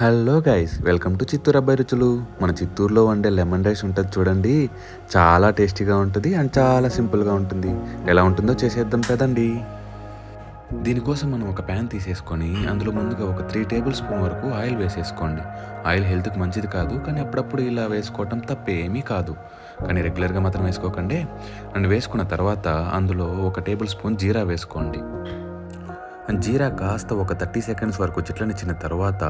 Hello guys welcome to Chittoor అబ్బాయి రుచులు. మన చిత్తూరులో వండే లెమన్ రైస్ ఉంటుంది చూడండి. చాలా టేస్టీగా ఉంటుంది అండ్ చాలా సింపుల్గా ఉంటుంది. ఎలా ఉంటుందో చేసేద్దాం కదండి దీనికోసం మనం ఒక ప్యాన్ తీసేసుకొని అందులో ముందుగా ఒక త్రీ టేబుల్ స్పూన్ వరకు ఆయిల్ వేసేసుకోండి. ఆయిల్ హెల్త్కి మంచిది కాదు కానీ అప్పుడప్పుడు ఇలా వేసుకోవటం తప్పేమీ కాదు. కానీ రెగ్యులర్గా మాత్రం వేసుకోకండి. అండ్ వేసుకున్న తర్వాత అందులో ఒక టేబుల్ స్పూన్ జీరా వేసుకోండి. జీరా కాస్త ఒక థర్టీ సెకండ్స్ వరకు చిట్లనిచ్చిన తర్వాత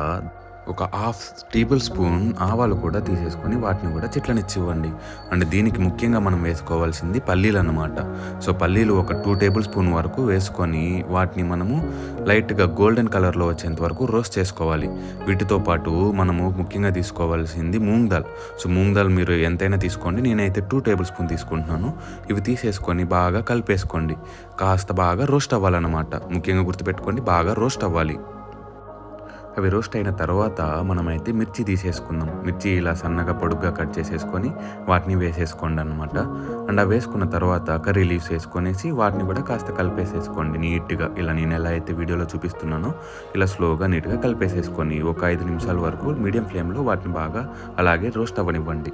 ఒక హాఫ్ టేబుల్ స్పూన్ ఆవాలు కూడా తీసేసుకొని వాటిని కూడా చిట్లనిచ్చివ్వండి. అండ్ దీనికి ముఖ్యంగా మనం వేసుకోవాల్సింది పల్లీలు అన్నమాట. సో పల్లీలు ఒక టూ టేబుల్ స్పూన్ వరకు వేసుకొని వాటిని మనము లైట్గా గోల్డెన్ కలర్లో వచ్చేంత వరకు రోస్ట్ చేసుకోవాలి. వీటితో పాటు మనము ముఖ్యంగా తీసుకోవాల్సింది మూంగ్ దాల్. సో మూంగ్ దాల్ మీరు ఎంతైనా తీసుకోండి. నేనైతే టూ టేబుల్ స్పూన్ తీసుకుంటున్నాను. ఇవి తీసేసుకొని బాగా కలిపేసుకోండి. కాస్త బాగా రోస్ట్ అవ్వాలన్నమాట. ముఖ్యంగా గుర్తుపెట్టుకోండి బాగా రోస్ట్ అవ్వాలి. అవి రోస్ట్ అయిన తర్వాత మనమైతే మిర్చి తీసేసుకుందాం. మిర్చి ఇలా సన్నగా పొడుగ్గా కట్ చేసేసుకొని వాటిని వేసేసుకోండి అనమాట అండ్ అవి వేసుకున్న తర్వాత కర్రీ లీవ్స్ వేసుకొనేసి వాటిని కూడా కాస్త కలిపేసేసుకోండి. నీట్గా ఇలా నేను ఎలా అయితే వీడియోలో చూపిస్తున్నానో ఇలా స్లోగా నీట్గా కలిపేసేసుకొని ఒక ఐదు నిమిషాల వరకు మీడియం ఫ్లేమ్లో వాటిని బాగా అలాగే రోస్ట్ అవ్వనివ్వండి.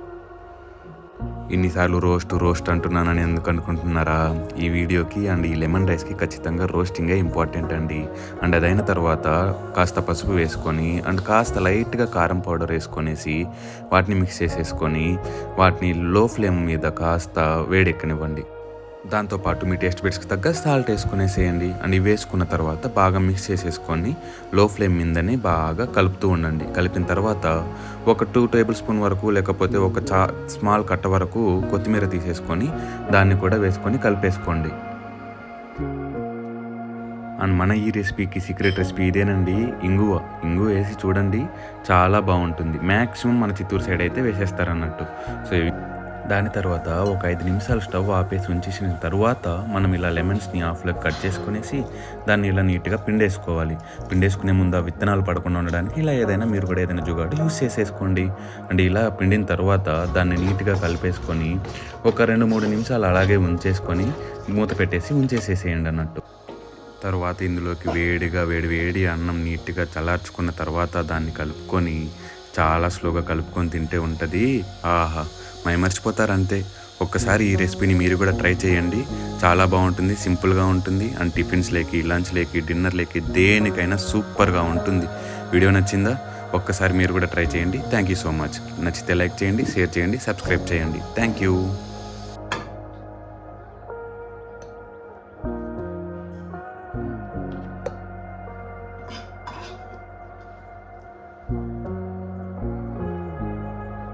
ఇన్నిసార్లు రోస్ట్ రోస్ట్ అంటున్నానని ఎందుకు అనుకుంటున్నారా? ఈ వీడియోకి అండ్ ఈ లెమన్ రైస్కి ఖచ్చితంగా రోస్టింగే ఇంపార్టెంట్ అండి. అండ్ అదైన తర్వాత కాస్త పసుపు వేసుకొని అండ్ కాస్త లైట్గా కారం పౌడర్ వేసుకొనేసి వాటిని మిక్స్ చేసేసుకొని వాటిని లో ఫ్లేమ్ మీద కాస్త వేడెక్కనివ్వండి. దాంతోపాటు మీ టేస్ట్ బిట్స్కి తగ్గ సాల్ట్ వేసుకునేసేయండి అండ్ ఇవి వేసుకున్న తర్వాత బాగా మిక్స్ చేసేసుకొని లో ఫ్లేమ్ మీదనే బాగా కలుపుతూ ఉండండి. కలిపిన తర్వాత ఒక టూ టేబుల్ స్పూన్ వరకు లేకపోతే ఒక చా స్మాల్ కట్ట వరకు కొత్తిమీర తీసేసుకొని దాన్ని కూడా వేసుకొని కలిపేసుకోండి. అండ్ మన ఈ రెసిపీకి సీక్రెట్ రెసిపీ ఇదేనండి. ఇంగువ. ఇంగువ వేసి చూడండి. చాలా బాగుంటుంది. మ్యాక్సిమం మన చిత్తూరు సైడ్ అయితే వేసేస్తారన్నట్టు. సో ఇవి దాని తర్వాత ఒక ఐదు నిమిషాలు స్టవ్ ఆపేసి ఉంచేసిన తర్వాత మనం ఇలా లెమన్స్ని హాఫ్లో కట్ చేసుకునేసి దాన్ని ఇలా నీట్గా పిండేసుకోవాలి. పిండేసుకునే ముందు ఆ విత్తనాలు పడకుండా ఉండడానికి ఇలా ఏదైనా మీరు కూడా ఏదైనా జుగాడు యూస్ చేసేసుకోండి. అండ్ ఇలా పిండిన తర్వాత దాన్ని నీట్గా కలిపేసుకొని ఒక రెండు మూడు నిమిషాలు అలాగే ఉంచేసుకొని మూత పెట్టేసి ఉంచేసేసేయండి అన్నట్టు. తర్వాత ఇందులోకి వేడిగా వేడి వేడి అన్నం నీట్గా చల్లార్చుకున్న తర్వాత దాన్ని కలుపుకొని చాలా స్లోగా కలుపుకొని తింటే ఉంటుంది. ఆహా మైమర్చిపోతారు అంతే. ఒక్కసారి ఈ రెసిపీని మీరు కూడా ట్రై చేయండి. చాలా బాగుంటుంది సింపుల్గా ఉంటుంది. అండ్ టిఫిన్స్ లేకి లంచ్ లేకి డిన్నర్ లేకి దేనికైనా సూపర్గా ఉంటుంది. వీడియో నచ్చిందా? ఒక్కసారి మీరు కూడా ట్రై చేయండి. థ్యాంక్ యూ సో మచ్ నచ్చితే లైక్ చేయండి షేర్ చేయండి సబ్స్క్రైబ్ చేయండి. Thank you